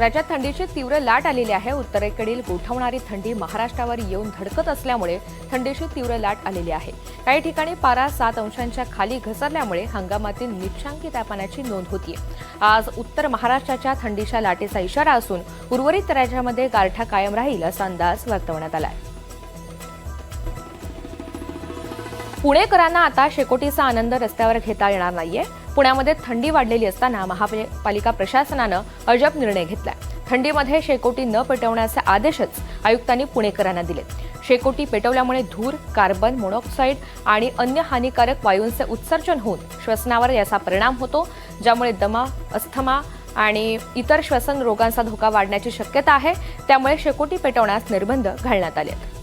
राज्यात थंडीची तीव्र लाट आलेली आहे. उत्तरेकडील गोठवणारी थंडी महाराष्ट्रावर येऊन धडकत असल्यामुळे थंडीची तीव्र लाट आलेली आहे. काही ठिकाणी पारा सात अंशांच्या खाली घसरल्यामुळे हंगामातील निचांकी तापमानाची नोंद होती आज उत्तर महाराष्ट्राच्या थंडीच्या लाटेचा इशारा असून उर्वरित राज्यामध्ये गारठा कायम राहील असा अंदाज वर्तवण्यात आला आहे पुणेकरांना आता शेकोटीचा आनंद रस्त्यावर घेता येणार नाहीये. पुण्यामध्ये थंडी वाढलेली असताना महापालिका प्रशासनानं अजब निर्णय घेतलाय. थंडीमध्ये शेकोटी न पेटवण्याचे आदेशच आयुक्तांनी पुणेकरांना दिले. शेकोटी पेटवल्यामुळे धूर कार्बन मोनॉक्साईड आणि अन्य हानिकारक वायूंचे उत्सर्जन होऊन श्वसनावर याचा परिणाम होतो ज्यामुळे दमा अस्थमा आणि इतर श्वसन रोगांचा धोका वाढण्याची शक्यता आहे. त्यामुळे शेकोटी पेटवण्यास निर्बंध घालण्यात आले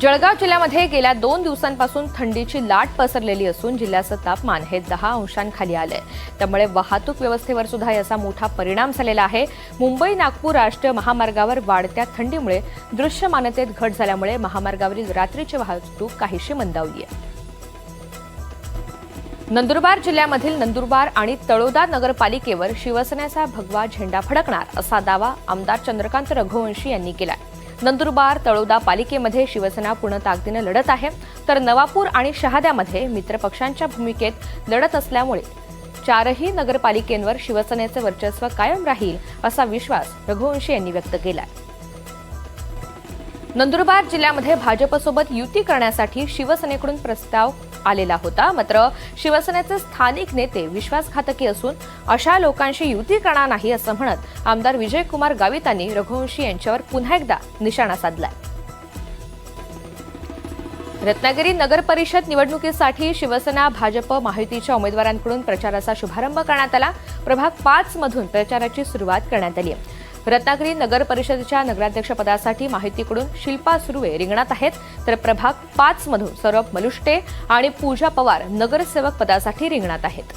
जळगाव जिल्ह्यामध्ये गेल्या दोन दिवसांपासून थंडीची लाट पसरलेली असून जिल्ह्याचं तापमान हे दहा अंशांखाली आलंय. त्यामुळे वाहतूक व्यवस्थेवर सुद्धा याचा मोठा परिणाम झालेला आहे. मुंबई नागपूर राष्ट्रीय महामार्गावर वाढत्या थंडीमुळे दृश्यमानतेत घट झाल्यामुळे महामार्गावरील रात्रीची वाहतूक काहीशी मंदावली आहे नंदुरबार जिल्ह्यामधील नंदुरबार आणि तळोदा नगरपालिकेवर शिवसेनेचा भगवा झेंडा फडकणार असा दावा आमदार चंद्रकांत रघुवंशी यांनी केला आहे नंदुरबार तळोदा पालिकेमध्ये शिवसेना पूर्ण ताकदीनं लढत आहे. तर नवापूर आणि शहाद्यामध्ये मित्रपक्षांच्या भूमिकेत लढत असल्यामुळे चारही नगरपालिकेंवर शिवसेनेचे वर्चस्व कायम राहील असा विश्वास रघुवंशी यांनी व्यक्त केला नंदुरबार जिल्ह्यामध्ये भाजपसोबत युती करण्यासाठी शिवसेनेकडून प्रस्ताव आलेला होता. मात्र शिवसेनेचे स्थानिक नेते विश्वासघातकी असून अशा लोकांशी युती करणार नाही असं म्हणत आमदार विजयकुमार गावितांनी रघुवंशी यांच्यावर पुन्हा एकदा निशाणा साधलाय. रत्नागिरी नगर परिषद निवडणुकीसाठी शिवसेना भाजप महायुतीच्या उमेदवारांकडून प्रचाराचा शुभारंभ करण्यात आला. प्रभाग पाच मधून प्रचाराची सुरुवात करण्यात आली आहे. रत्नागिरी नगर परिषदेच्या नगराध्यक्षपदासाठी माहितीकडून शिल्पा सुर्वे रिंगणात आहेत. तर प्रभाग पाच मधून सौरभ मलुष्टे आणि पूजा पवार नगरसेवक पदासाठी रिंगणात आहेत.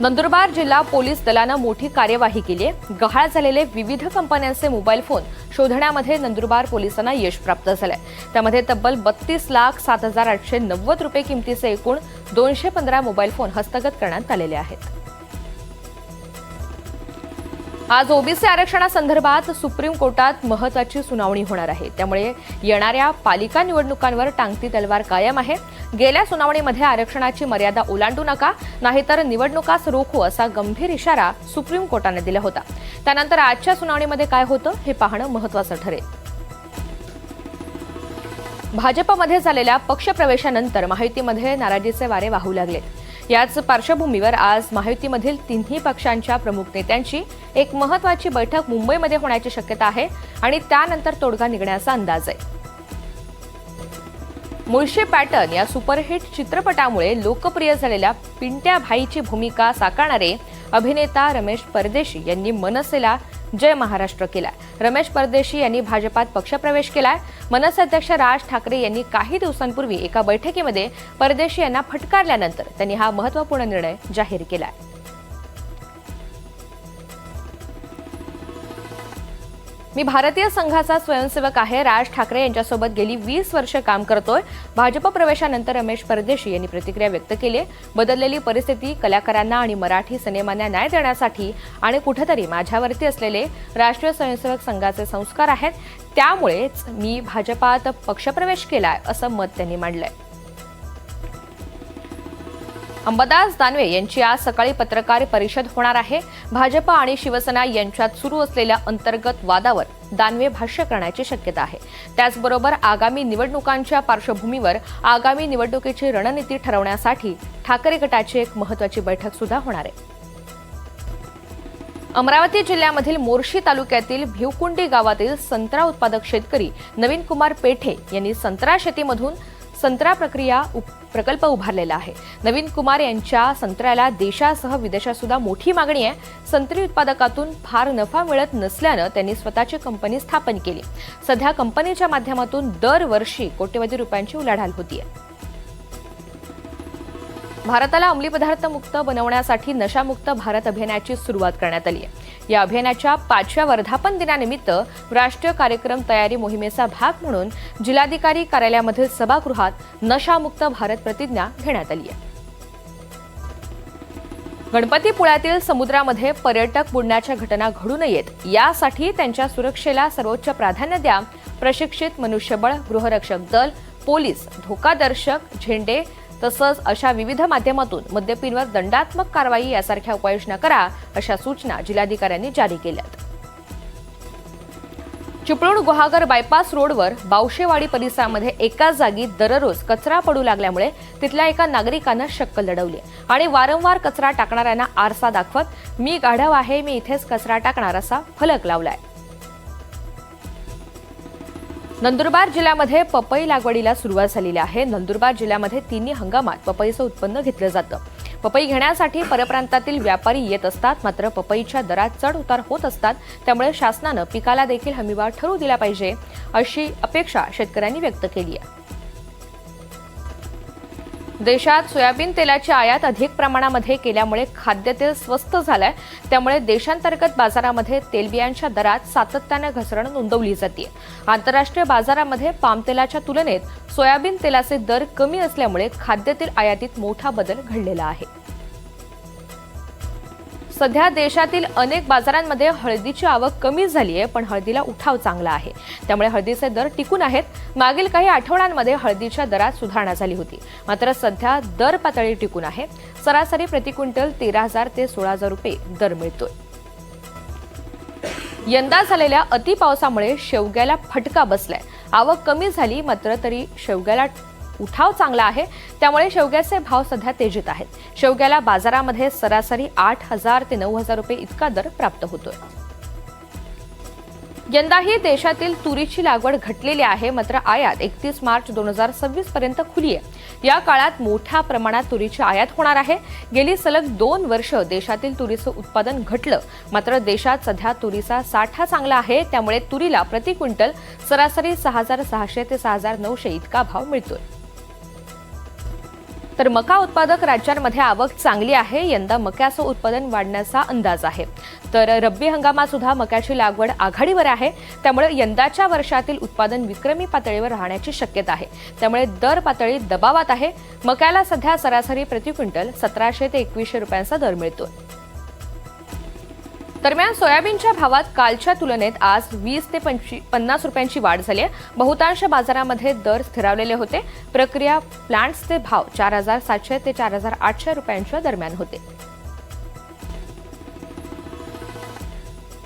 नंदुरबार जिल्हा पोलीस दलानं मोठी कार्यवाही केली आहे. गहाळ झालेले विविध कंपन्यांचे मोबाईल फोन शोधण्यामध्ये नंदुरबार पोलिसांना यश प्राप्त झालंय. त्यामध्ये तब्बल बत्तीस लाख सात हजार आठशे नव्वद रुपये किमतीचे एकूण दोनशे पंधरा मोबाईल फोन हस्तगत करण्यात आलेले आहेत. आज ओबीसी आरक्षणासंदर्भात सुप्रीम कोर्टात महत्वाची सुनावणी होणार आहे. त्यामुळे येणाऱ्या पालिका निवडणुकांवर टांगती तलवार कायम आहे. गेल्या सुनावणीमध्ये आरक्षणाची मर्यादा ओलांडू नका नाहीतर निवडणुकाच रोखू असा गंभीर इशारा सुप्रीम कोर्टाने दिला होता. त्यानंतर आजच्या सुनावणीमध्ये काय होतं हे पाहणं महत्वाचं ठरेल. भाजपमध्ये झालेल्या पक्षप्रवेशानंतर माहितीमध्ये नाराजीचे वारे वाहू लागलेत याच पार्श्वभूमीवर आज महायुतीमधील तिन्ही पक्षांच्या प्रमुख नेत्यांची एक महत्वाची बैठक मुंबईमध्ये होण्याची शक्यता आहे आणि त्यानंतर तोडगा निघण्याचा अंदाज आहे. मुळशी पॅटर्न या सुपरहिट चित्रपटामुळे लोकप्रिय झालेल्या पिंट्या भाईची भूमिका साकारणारे अभिनेता रमेश परदेशी यांनी मनसेला जय महाराष्ट्र केला रमेश परदेशी यांनी भाजपात पक्षप्रवेश केलाय. मनसे अध्यक्ष राज ठाकरे यांनी काही दिवसांपूर्वी एका बैठकीमध्ये परदेशी यांना फटकारल्यानंतर त्यांनी हा महत्त्वपूर्ण निर्णय जाहीर केलाय. मी भारतीय संघाचा स्वयंसेवक आहे. राज ठाकरे यांच्यासोबत गेली वीस वर्ष काम करतोय. भाजप प्रवेशानंतर रमेश परदेशी यांनी प्रतिक्रिया व्यक्त केली बदललेली परिस्थिती कलाकारांना आणि मराठी सिनेमांना न्याय देण्यासाठी आणि कुठेतरी माझ्यावरती असलेले राष्ट्रीय स्वयंसेवक संघाचे संस्कार आहेत. त्यामुळेच मी भाजपात पक्षप्रवेश केलाय असं मत त्यांनी मांडलंय. अंबादास दानवे यांची आज सकाळी पत्रकार परिषद होणार आहे. भाजप आणि शिवसेना यांच्यात सुरू असलेल्या अंतर्गत वादावर दानवे भाष्य करण्याची शक्यता आहे. त्याचबरोबर आगामी निवडणुकांच्या पार्श्वभूमीवर आगामी निवडणुकीची रणनीती ठरवण्यासाठी ठाकरे गटाची एक महत्वाची बैठक सुद्धा होणार आहे. अमरावती जिल्ह्यामधील मोर्शी तालुक्यातील भिवकुंडी गावातील संत्रा उत्पादक शेतकरी नवीन कुमार पेठे यांनी संत्रा शेतीमधून संत्रा प्रक्रिया उप- प्रकल्प उभारलेला आहे. नवीन कुमार यांच्या संत्र्याला देशासह विदेशात सुद्धा मोठी मागणी आहे. संत्री उत्पादकातून फार नफा मिळत नसल्यानं त्यांनी स्वतःची कंपनी स्थापन केली. सध्या कंपनीच्या माध्यमातून दरवर्षी कोट्यवधी रुपयांची उलाढाल होतीये. भारताला अंमली पदार्थ मुक्त बनवण्यासाठी नशामुक्त भारत अभियानाची सुरुवात करण्यात आली आहे. या अभियानाच्या पाचव्या वर्धापन दिनानिमित्त राष्ट्रीय कार्यक्रम तयारी मोहिमेचा भाग म्हणून जिल्हाधिकारी कार्यालयामधील सभागृहात नशामुक्त भारत प्रतिज्ञा घेण्यात आली आहे. गणपतीपुळ्यातील समुद्रामध्ये पर्यटक बुडण्याच्या घटना घडू नयेत यासाठी त्यांच्या सुरक्षेला सर्वोच्च प्राधान्य द्या प्रशिक्षित मनुष्यबळ गृहरक्षक दल पोलीस धोकादर्शक झेंडे तसंच अशा विविध माध्यमातून मद्यपींवर दंडात्मक कारवाई यासारख्या उपाययोजना करा अशा सूचना जिल्हाधिकाऱ्यांनी जारी केल्यात. चिपळूण गुहागर बायपास रोडवर बावशेवाडी परिसरामध्ये एकाच जागी दररोज कचरा पडू लागल्यामुळे तिथल्या एका नागरिकानं शक्कल लढवली आणि वारंवार कचरा टाकणाऱ्यांना आरसा दाखवत मी गाढव आहे मी इथेच कचरा टाकणार असा फलक लावलाय. नंदुरबार जिल्ह्यामध्ये पपई लागवडीला सुरुवात झालेली आहे. नंदुरबार जिल्ह्यामध्ये तिन्ही हंगामात पपईचं उत्पन्न घेतलं जातं. पपई घेण्यासाठी परप्रांतातील व्यापारी येत असतात मात्र पपईच्या दरात चढ उतार होत असतात. त्यामुळे शासनानं पिकाला देखील हमीभाव ठरवू दिला पाहिजे अशी अपेक्षा शेतकऱ्यांनी व्यक्त केली आहे. देशात सोयाबीन तेलाची आयात अधिक प्रमाणामध्ये केल्यामुळे खाद्यतेल स्वस्त झालंय. त्यामुळे देशांतर्गत बाजारामध्ये तेलबियांच्या दरात सातत्यानं घसरण नोंदवली जाते. आंतरराष्ट्रीय बाजारामध्ये पामतेलाच्या तुलनेत सोयाबीन तेलाचे दर कमी असल्यामुळे खाद्यतेल आयातीत मोठा बदल घडलेला आहे. सध्या देशातील अनेक बाजारांमध्ये हळदीची आवक कमी झाली आहे पण हळदीला उठाव चांगला आहे. त्यामुळे हळदीचे दर टिकून आहेत. मागील काही आठवड्यांमध्ये हळदीच्या दरात सुधारणा झाली होती. मात्र सध्या दर पातळी टिकून आहे. सरासरी प्रति क्विंटल तेरा हजार ते सोळा हजार रुपये दर मिळतोय. यंदा झालेल्या अतिपावसामुळे शेवग्याला फटका बसलाय. आवक कमी झाली मात्र तरी शेवग्याला उठाव चांगला आहे. त्यामुळे शेवग्याचे भाव सध्या तेजीत आहेत. शेवग्याला बाजारामध्ये सरासरी आठ हजार ते नऊ हजार रुपये इतका दर प्राप्त होतोय. यंदाही देशातील तुरीची लागवड घटलेली आहे. मात्र आयात एकतीस मार्च दोन हजार सव्वीस पर्यंत खुली आहे. या काळात मोठ्या प्रमाणात तुरीची आयात होणार आहे. गेली सलग दोन वर्ष देशातील तुरीचं उत्पादन घटलं. मात्र देशात सध्या तुरीचा साठा चांगला आहे. त्यामुळे तुरीला प्रति क्विंटल सरासरी सहा हजार सहाशे ते सहा हजार नऊशे इतका भाव मिळतोय. तर मका उत्पादक राज्यांमध्ये आवक चांगली आहे. यंदा मक्याचं उत्पादन वाढण्याचा अंदाज आहे. तर रब्बी हंगामात सुद्धा मक्याची लागवड आघाडीवर आहे. त्यामुळे यंदाच्या वर्षातील उत्पादन विक्रमी पातळीवर राहण्याची शक्यता आहे. त्यामुळे दर पातळी दबावात आहे. मक्याला सध्या सरासरी प्रति क्विंटल सतराशे ते एकवीसशे रुपयांचा दर मिळतो दरम्यान सोयाबीनच्या भावात कालच्या तुलनेत आज वीस ते पन्नास रुपयांची वाढ झाली आहे. बहुतांश बाजारामध्ये दर स्थिरावलेले होते. प्रक्रिया प्लांट्सचे भाव चार हजार सातशे ते चार हजार आठशे रुपयांच्या दरम्यान होते.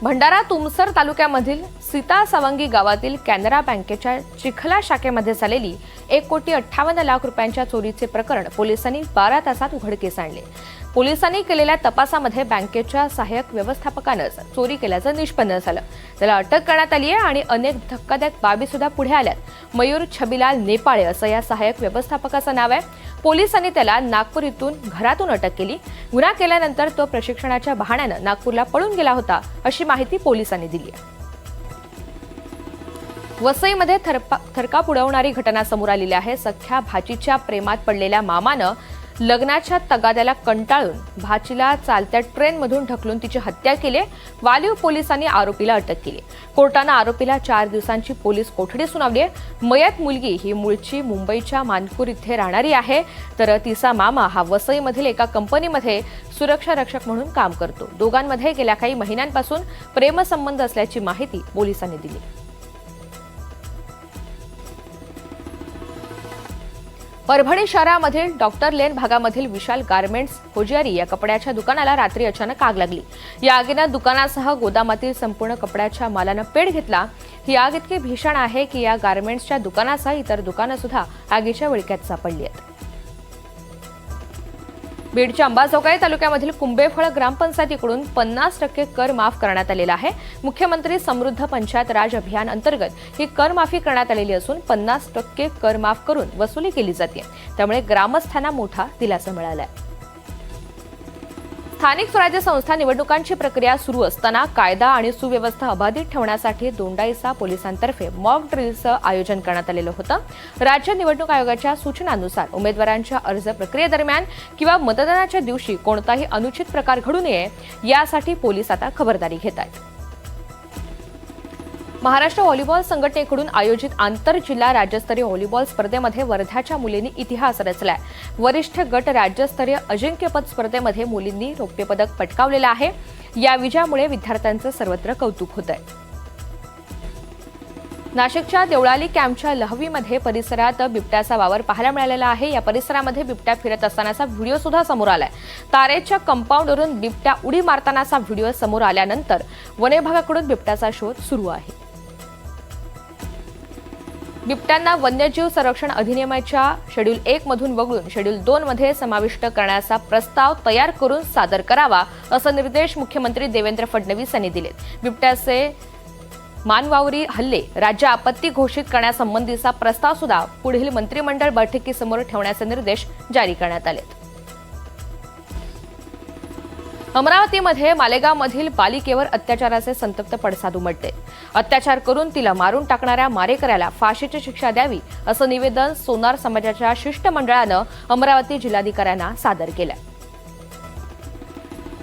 भंडारा तुमसर तालुक्यामधील सीता सवंगी गावातील कॅनरा बँकेच्या चिखला शाखेमध्ये झालेली एक कोटी अठ्ठावन्न लाख रुपयांच्या चोरीचे प्रकरण पोलिसांनी बारा तासात उघडकीस आणले. पोलिसांनी केलेल्या तपासामध्ये बँकेच्या सहाय्यक व्यवस्थापकानंच चोरी केल्याचं निष्पन्न झालं. त्याला अटक करण्यात आली आहे आणि अनेक धक्कादायक बाबी सुद्धा पुढे आल्यात. मयूर छबीलाल नेपाळे असं या सहाय्यक व्यवस्थापकाचं नाव आहे. पोलिसांनी त्याला नागपूर इथून घरातून अटक केली. गुन्हा केल्यानंतर तो प्रशिक्षणाच्या बहाण्यानं नागपूरला पळून गेला होता अशी माहिती पोलिसांनी दिली आहे. वसईमध्ये थरपा थरकाप उडवणारी घटना समोर आलेली आहे. सख्या भाचीच्या प्रेमात पडलेल्या मामानं लग्नाच्या तगाद्याला कंटाळून भाचीला चालत्या ट्रेनमधून ढकलून तिची हत्या केली. वालीव पोलिसांनी आरोपीला अटक केली. कोर्टानं आरोपीला चार दिवसांची पोलीस कोठडी सुनावली आहे. मयत मुलगी ही मूळची मुंबईच्या मानपूर इथे राहणारी आहे. तर तिचा मामा हा वसईमधील एका कंपनीमध्ये सुरक्षा रक्षक म्हणून काम करतो. दोघांमध्ये गेल्या काही महिन्यांपासून प्रेमसंबंध असल्याची माहिती पोलिसांनी दिली. परभणी शहरामधील डॉक्टर लेन भागामधील विशाल गार्मेंट्स होजियारी या कपड्याच्या दुकानाला रात्री अचानक आग लागली. या आगीनं दुकानासह गोदामातील संपूर्ण कपड्याच्या मालानं पेट घेतला. ही आग इतकी भीषण आहे की या गार्मेंट्सच्या दुकानासह इतर दुकानं सुद्धा आगीच्या विळक्यात सापडली आहेत. बीडच्या अंबाजोगाई तालुक्यामधील कुंबेफळ ग्रामपंचायतीकडून पन्नास टक्के कर माफ करण्यात आलेला आहे. मुख्यमंत्री समृद्ध पंचायत राज अभियान अंतर्गत ही कर माफी करण्यात आलेली असून पन्नास टक्के कर माफ करून वसुली केली जाते. त्यामुळे ग्रामस्थांना मोठा दिलासा मिळाला आहे स्थानिक स्वराज्य संस्था निवडणुकांची प्रक्रिया सुरू असताना कायदा आणि सुव्यवस्था अबाधित ठेवण्यासाठी दोंडाईसा पोलिसांतर्फे मॉक ड्रिलचं आयोजन करण्यात आलेलं होतं. राज्य निवडणूक आयोगाच्या सूचनांनुसार उमेदवारांच्या अर्ज प्रक्रियेदरम्यान किंवा मतदानाच्या दिवशी कोणताही अनुचित प्रकार घडू नये यासाठी पोलीस आता खबरदारी घेत आहेत. महाराष्ट्र व्हॉलीबॉल संघटनेकडून आयोजित आंतरजिल्हा राज्यस्तरीय व्हॉलीबॉल स्पर्धेमध्ये वर्ध्याच्या मुलींनी इतिहास रचलाय. वरिष्ठ गट राज्यस्तरीय अजिंक्यपद स्पर्धेमध्ये मुलींनी रौप्य पदक पटकावलेलं आहे. या विजयामुळे विद्यार्थ्यांचं सर्वत्र कौतुक होत आहे नाशिकच्या देवळाली कॅम्पच्या लहवीमध्ये परिसरात बिबट्याचा वावर पाहायला मिळालेला आहे. या परिसरामध्ये बिबट्या फिरत असतानाचा व्हिडिओ सुद्धा समोर आलाय. तारेच्या कंपाऊंडवरून बिबट्या उडी मारतानाचा व्हिडिओ समोर आल्यानंतर वन विभागाकडून बिबट्याचा शोध सुरू आहे. बिबट्यांना वन्यजीव संरक्षण अधिनियमाच्या शेड्यूल एक मधून वगळून शेड्यूल दोन मध्ये समाविष्ट करण्याचा प्रस्ताव तयार करून सादर करावा असे निर्देश मुख्यमंत्री देवेंद्र फडणवीस यांनी दिलेत. बिबट्याचे मानवावरी हल्ले राज्य आपत्ती घोषित करण्यासंबंधीचा प्रस्ताव सुद्धा पुढील मंत्रिमंडळ बैठकीसमोर ठेवण्याचे निर्देश जारी करण्यात आलेत. अमरावतीमध्ये मालेगावमधील बालिकेवर अत्याचाराचे संतप्त पडसाद उमटले. अत्याचार करून तिला मारून टाकणाऱ्या मारेकऱ्याला फाशीची शिक्षा द्यावी असं निवेदन सोनार समाजाच्या शिष्टमंडळानं अमरावती जिल्हाधिकाऱ्यांना सादर केलं.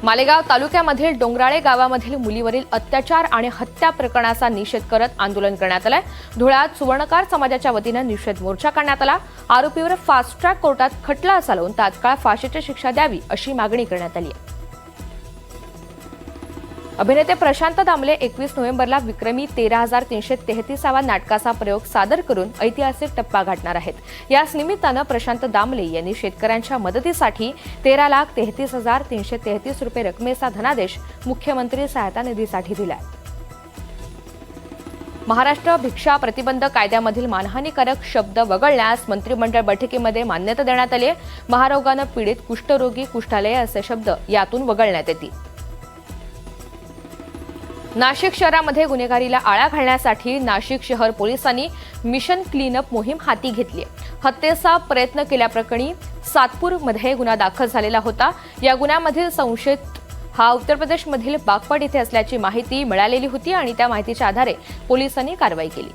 मालेगाव तालुक्यामधील डोंगराळे गावामधील मुलीवरील अत्याचार आणि हत्या प्रकरणाचा निषेध करत आंदोलन करण्यात आलंय. धुळ्यात सुवर्णकार समाजाच्या वतीनं निषेध मोर्चा काढण्यात आला. आरोपीवर फास्ट ट्रॅक कोर्टात खटला चालवून तात्काळ फाशीची शिक्षा द्यावी अशी मागणी करण्यात आली आहे. अभिनेते प्रशांत दामले एकवीस नोव्हेंबरला विक्रमी तेरा हजार तीनशे तेहतीसावा नाटकाचा प्रयोग सादर करून ऐतिहासिक टप्पा गाठणार आहेत. याच निमित्तानं प्रशांत दामले यांनी शेतकऱ्यांच्या मदतीसाठी तेरा लाख तेहतीस हजार तीनशे तेहतीस रुपये रकमेचा धनादेश मुख्यमंत्री सहायता निधीसाठी दिलाय. महाराष्ट्र भिक्षा प्रतिबंध कायद्यामधील मानहानीकारक शब्द वगळण्यास मंत्रिमंडळ बैठकीमध्ये मान्यता देण्यात आली आहे महारोगानं पीडित कुष्ठरोगी कुष्ठालय असे शब्द यातून वगळण्यात येतील. नाशिक शहरामध्ये गुन्हेगारीला आळा घालण्यासाठी नाशिक शहर पोलिसांनी मिशन क्लीनअप मोहीम हाती घेतली. हत्येचा प्रयत्न केल्याप्रकरणी सातपूरमध्ये गुन्हा दाखल झालेला होता. या गुन्ह्यामधील संशयित हा उत्तर प्रदेशमधील बागपट इथे असल्याची माहिती मिळालेली होती आणि त्या माहितीच्या आधारे पोलिसांनी कारवाई केली.